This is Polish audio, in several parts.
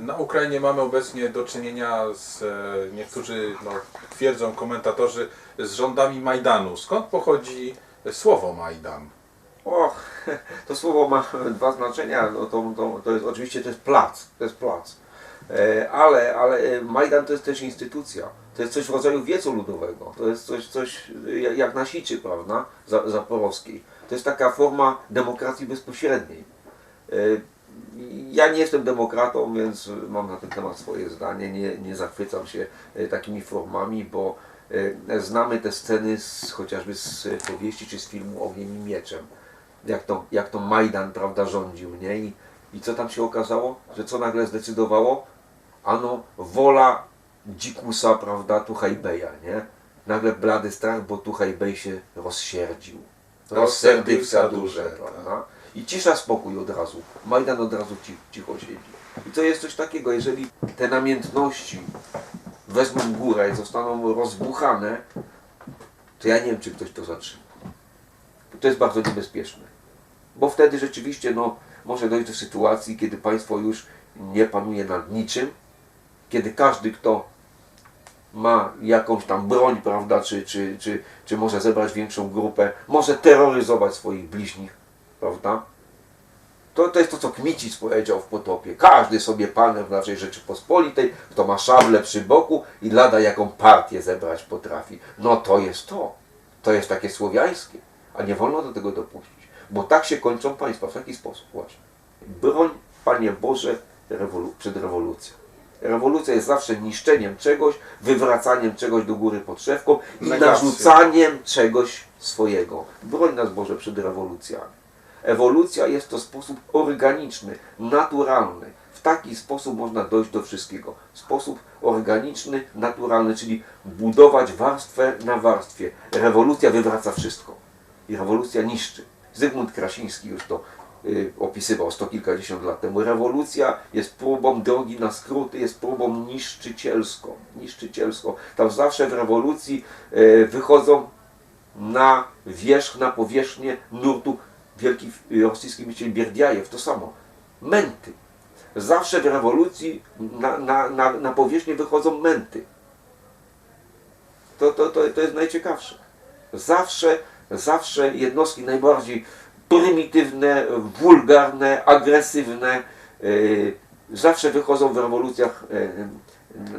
Na Ukrainie mamy obecnie do czynienia z, e, niektórzy no, twierdzą komentatorzy, z rządami Majdanu. Skąd pochodzi słowo Majdan? Och, to słowo ma dwa znaczenia. No to, to, to jest oczywiście to jest plac, to jest plac. E, Ale, ale e, Majdan to jest też instytucja. To jest coś w rodzaju wiecu ludowego. To jest coś, coś jak- na siczy, prawda? Za- Zaporowskiej. To jest taka forma demokracji bezpośredniej. E, Ja nie jestem demokratą, więc mam na ten temat swoje zdanie. Nie, nie zachwycam się e, takimi formami, bo e, znamy te sceny z, chociażby z powieści czy z filmu Ogniem i Mieczem. Jak to, jak to Majdan prawda, rządził, nie? I, I co tam się okazało? Że co nagle zdecydowało? Ano, wola dzikusa, prawda, Tuchajbeja, nie? Nagle blady strach, bo Tuchajbej się rozsierdził. Rozserdył za duże, prawda? I cisza, spokój od razu. Majdan od razu ci, cicho siedzi. I to jest coś takiego, jeżeli te namiętności wezmą górę i zostaną rozbuchane, to ja nie wiem, czy ktoś to zatrzyma. To jest bardzo niebezpieczne. Bo wtedy rzeczywiście no, może dojść do sytuacji, kiedy państwo już nie panuje nad niczym, kiedy każdy, kto ma jakąś tam broń, prawda, czy, czy, czy, czy może zebrać większą grupę, może terroryzować swoich bliźnich, prawda? To, to jest to, co Kmicic powiedział w Potopie. Każdy sobie panem w naszej Rzeczypospolitej, kto ma szable przy boku i lada jaką partię zebrać potrafi. No to jest to. To jest takie słowiańskie. A nie wolno do tego dopuścić. Bo tak się kończą państwa, w taki sposób właśnie. Broń, Panie Boże, rewolu- przed rewolucją. Rewolucja jest zawsze niszczeniem czegoś, wywracaniem czegoś do góry podszewką i Negacją. narzucaniem czegoś swojego. Broń nas Boże przed rewolucjami. Ewolucja jest to sposób organiczny, naturalny. W taki sposób można dojść do wszystkiego. Sposób organiczny, naturalny, czyli budować warstwę na warstwie. Rewolucja wywraca wszystko. I rewolucja niszczy. Zygmunt Krasiński już to y, opisywał sto kilkadziesiąt lat temu. Rewolucja jest próbą drogi na skróty, jest próbą niszczycielską. niszczycielską. Tam zawsze w rewolucji y, wychodzą na wierzch, na powierzchnię nurtu wielki rosyjski myśliciel Bierdiajew, to samo. Męty. Zawsze w rewolucji na, na, na, na powierzchnię wychodzą męty. To, to, to, to jest najciekawsze. Zawsze, zawsze jednostki najbardziej prymitywne, wulgarne, agresywne, yy, zawsze wychodzą w rewolucjach yy,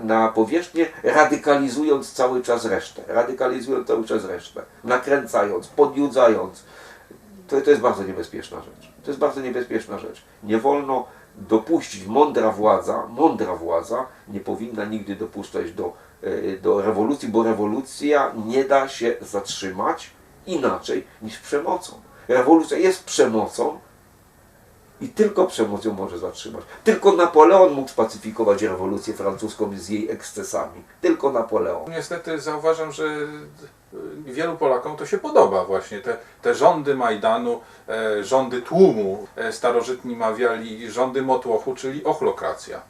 na powierzchnię, radykalizując cały czas resztę. Radykalizując cały czas resztę. Nakręcając, podjudzając. To, to jest bardzo niebezpieczna rzecz. To jest bardzo niebezpieczna rzecz. Nie wolno dopuścić, mądra władza, mądra władza nie powinna nigdy dopuszczać do, e, do rewolucji, bo rewolucja nie da się zatrzymać inaczej niż przemocą. Rewolucja jest przemocą i tylko przemoc ją może zatrzymać. Tylko Napoleon mógł spacyfikować rewolucję francuską z jej ekscesami. Tylko Napoleon. Niestety zauważam, że wielu Polakom to się podoba właśnie. Te, te rządy Majdanu, e, rządy tłumu, e, starożytni mawiali rządy motłochu, czyli ochlokracja.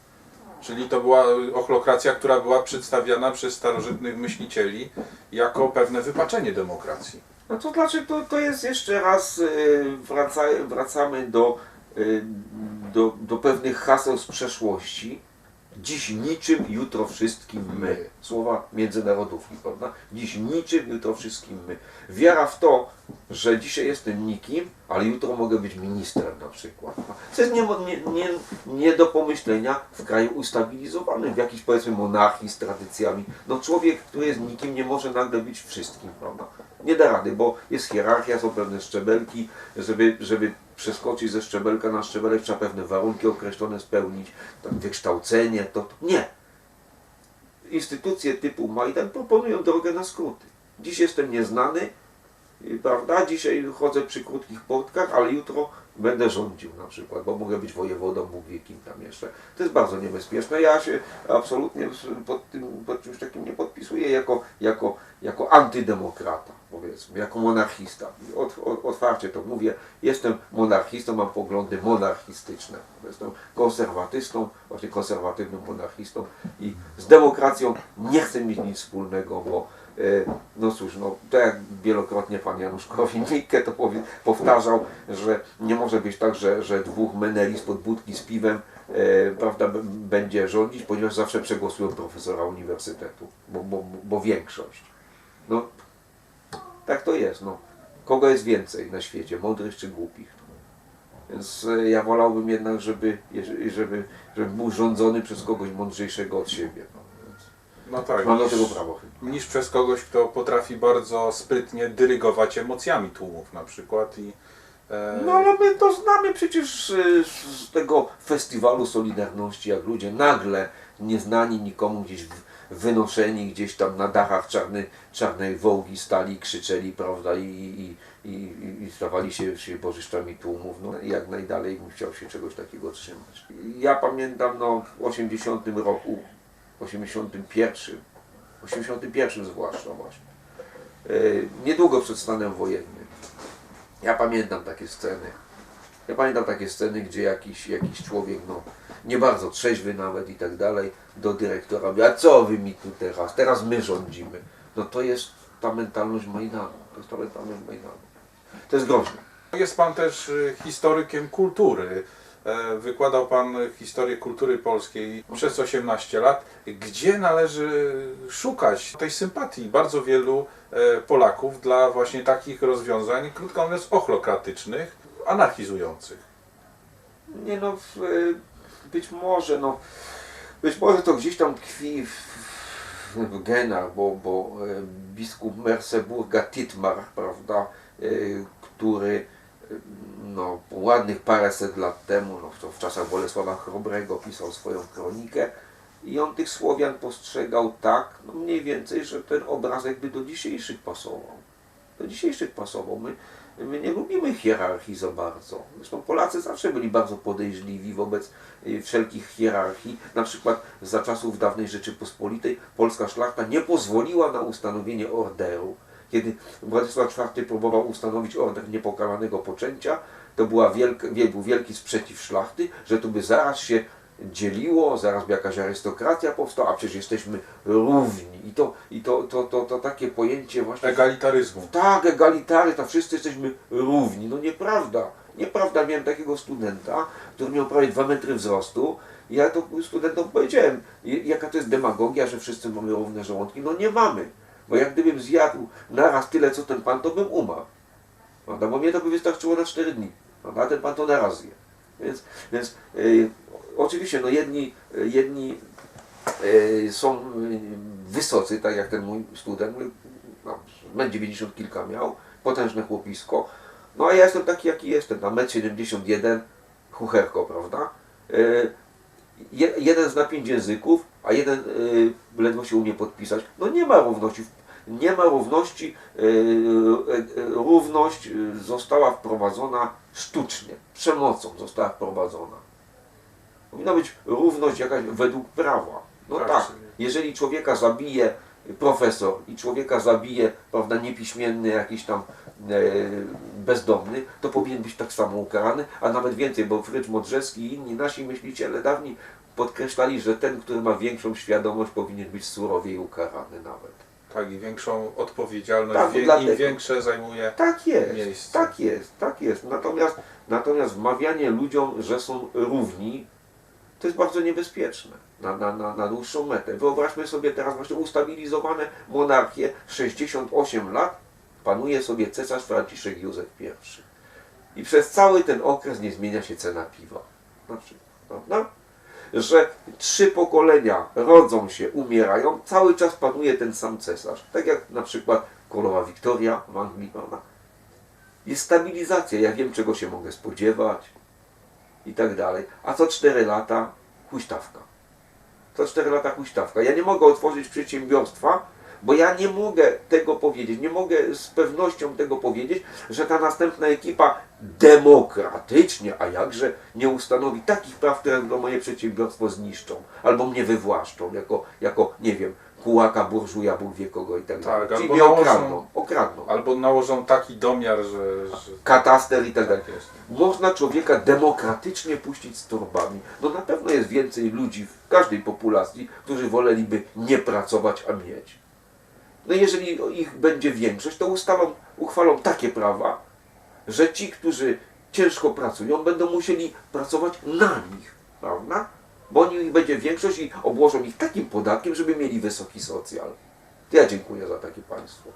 Czyli to była ochlokracja, która była przedstawiana przez starożytnych myślicieli jako pewne wypaczenie demokracji. No to znaczy, to, to jest jeszcze raz, y, wraca, wracamy do, y, do, do pewnych haseł z przeszłości. Dziś niczym, jutro wszystkim my. Słowa międzynarodówki, prawda? Dziś niczym, jutro wszystkim my. Wiara w to, że dzisiaj jestem nikim, ale jutro mogę być ministrem na przykład. To jest nie, nie, nie do pomyślenia w kraju ustabilizowanym, w jakiejś powiedzmy monarchii z tradycjami. No człowiek, który jest nikim, nie może nagle być wszystkim, prawda? Nie da rady, bo jest hierarchia, są pewne szczebelki, żeby, żeby przeskoczyć ze szczebelka na szczebelek, trzeba pewne warunki określone spełnić, tam wykształcenie, to, to nie. Instytucje typu Majdan proponują drogę na skróty. Dziś jestem nieznany, prawda? Dzisiaj chodzę przy krótkich portkach, ale jutro będę rządził na przykład, bo mogę być wojewodą, Bóg wie kim tam jeszcze. To jest bardzo niebezpieczne. Ja się absolutnie pod, tym, pod czymś takim nie podpisuję jako, jako, jako antydemokrata, powiedzmy, jako monarchista. Ot, ot, otwarcie to mówię, jestem monarchistą, mam poglądy monarchistyczne. Jestem konserwatystą, właśnie konserwatywnym monarchistą i z demokracją nie chcę mieć nic wspólnego, bo No cóż, no, to jak wielokrotnie pan Janusz Korwin-Mikke to powtarzał, że nie może być tak, że, że dwóch meneli spod budki z piwem e, prawda, będzie rządzić, ponieważ zawsze przegłosują profesora uniwersytetu, bo, bo, bo większość. No, tak to jest. No. Kogo jest więcej na świecie, mądrych czy głupich? Więc e, ja wolałbym jednak, żeby, żeby, żeby był rządzony przez kogoś mądrzejszego od siebie. No. No tak, Mam do niż, tego prawo niż przez kogoś, kto potrafi bardzo sprytnie dyrygować emocjami tłumów na przykład i e, No ale my to znamy przecież y, z tego festiwalu Solidarności, jak ludzie nagle, nieznani nikomu gdzieś wynoszeni gdzieś tam na dachach czarny, czarnej wołgi stali, krzyczeli, prawda, i, i, i, i, stawali się, się bożyszczami tłumów. No i jak najdalej bym chciał się czegoś takiego trzymać. Ja pamiętam no, w 80 roku, 81, 81 zwłaszcza właśnie, y, niedługo przed stanem wojennym, ja pamiętam takie sceny. Ja pamiętam takie sceny, gdzie jakiś, jakiś człowiek, no nie bardzo trzeźwy nawet i tak dalej, do dyrektora mówi, a co wy mi tu teraz, teraz my rządzimy. No to jest ta mentalność Majdanu, to jest ta mentalność Majdanu. To jest groźne. Jest Pan też y, historykiem kultury. E, Wykładał Pan historię kultury polskiej przez 18 lat. Gdzie należy szukać tej sympatii bardzo wielu e, Polaków dla właśnie takich rozwiązań, krótko mówiąc, ochlokratycznych, anarchizujących? Nie no, y, być może, no, być może to gdzieś tam tkwi w, genach, bo, bo e, biskup Merseburga Titmar, prawda, e, który e, no, ładnych paręset lat temu, no, to w czasach Bolesława Chrobrego pisał swoją kronikę i on tych Słowian postrzegał tak, no mniej więcej, że ten obrazek by do dzisiejszych pasował. Do dzisiejszych pasował. My, my nie lubimy hierarchii za bardzo. Zresztą Polacy zawsze byli bardzo podejrzliwi wobec y, wszelkich hierarchii. Na przykład za czasów dawnej Rzeczypospolitej polska szlachta nie pozwoliła na ustanowienie orderu. Kiedy Władysław IV próbował ustanowić order niepokalanego poczęcia, to była był wielki sprzeciw szlachty, że to by zaraz się dzieliło, zaraz by jakaś arystokracja powstała, a przecież jesteśmy równi. I to, i to, to, to, to takie pojęcie właśnie Egalitaryzmu. tak, egalitaryzm, to wszyscy jesteśmy równi. No nieprawda. Nieprawda. Miałem takiego studenta, który miał prawie 2 metry wzrostu. I ja to studentom powiedziałem, jaka to jest demagogia, że wszyscy mamy równe żołądki. No nie mamy. Bo jak gdybym zjadł naraz tyle, co ten pan, to bym umarł. Prawda? Bo mnie to by wystarczyło na 4 dni. Prawda? A ten pan to naraz zje. Więc, więc yy, oczywiście, no jedni, jedni yy, są wysocy, tak jak ten mój student, no, będzie 90 kilka miał, potężne chłopisko. No a ja jestem taki, jaki jestem, na 1,71 m, chucherko, prawda? Yy, je, jeden zna pięć języków, a jeden yy, ledwo się umie podpisać. No nie ma równości. Nie ma równości. Yy, yy, yy, równość została wprowadzona sztucznie, przemocą została wprowadzona. Powinna być równość jakaś według prawa. No Tak, tak, jeżeli człowieka zabije profesor i człowieka zabije, prawda, niepiśmienny jakiś tam e, bezdomny, to powinien być tak samo ukarany, a nawet więcej, bo Frycz Modrzewski i inni nasi myśliciele dawni podkreślali, że ten, który ma większą świadomość, powinien być surowiej ukarany nawet. Tak, i większą odpowiedzialność, Tak, wie, im dlatego- większe zajmuje. Tak jest, Miejsce. tak jest, tak jest. Natomiast, natomiast wmawianie ludziom, że są równi, to jest bardzo niebezpieczne na, na, na, na dłuższą metę. Wyobraźmy sobie teraz właśnie ustabilizowane monarchie, 68 lat panuje sobie cesarz Franciszek Józef I. I przez cały ten okres nie zmienia się cena piwa. Na przykład, prawda? Że trzy pokolenia rodzą się, umierają, cały czas panuje ten sam cesarz. Tak jak na przykład królowa Wiktoria w Anglii? Jest stabilizacja, ja wiem czego się mogę spodziewać i tak dalej. A co 4 lata huśtawka. Co 4 lata huśtawka. Ja nie mogę otworzyć przedsiębiorstwa, bo ja nie mogę tego powiedzieć. Nie mogę z pewnością tego powiedzieć, że ta następna ekipa demokratycznie, a jakże nie ustanowi takich praw, które to moje przedsiębiorstwo zniszczą albo mnie wywłaszczą jako, jako nie wiem, kułaka, burżuja, Bóg wie kogo i tak dalej. Tak, Czyli albo mnie nałożą- okradną. okradną. Albo nałożą taki domiar, że. że Kataster i tak dalej. tak jest. Można człowieka demokratycznie puścić z torbami. No na pewno jest więcej ludzi w każdej populacji, którzy woleliby nie pracować, a mieć. No jeżeli ich będzie większość, to ustalą, uchwalą takie prawa, że ci, którzy ciężko pracują, będą musieli pracować na nich, prawda? Bo oni, ich będzie większość i obłożą ich takim podatkiem, żeby mieli wysoki socjal. Ja dziękuję za takie państwo.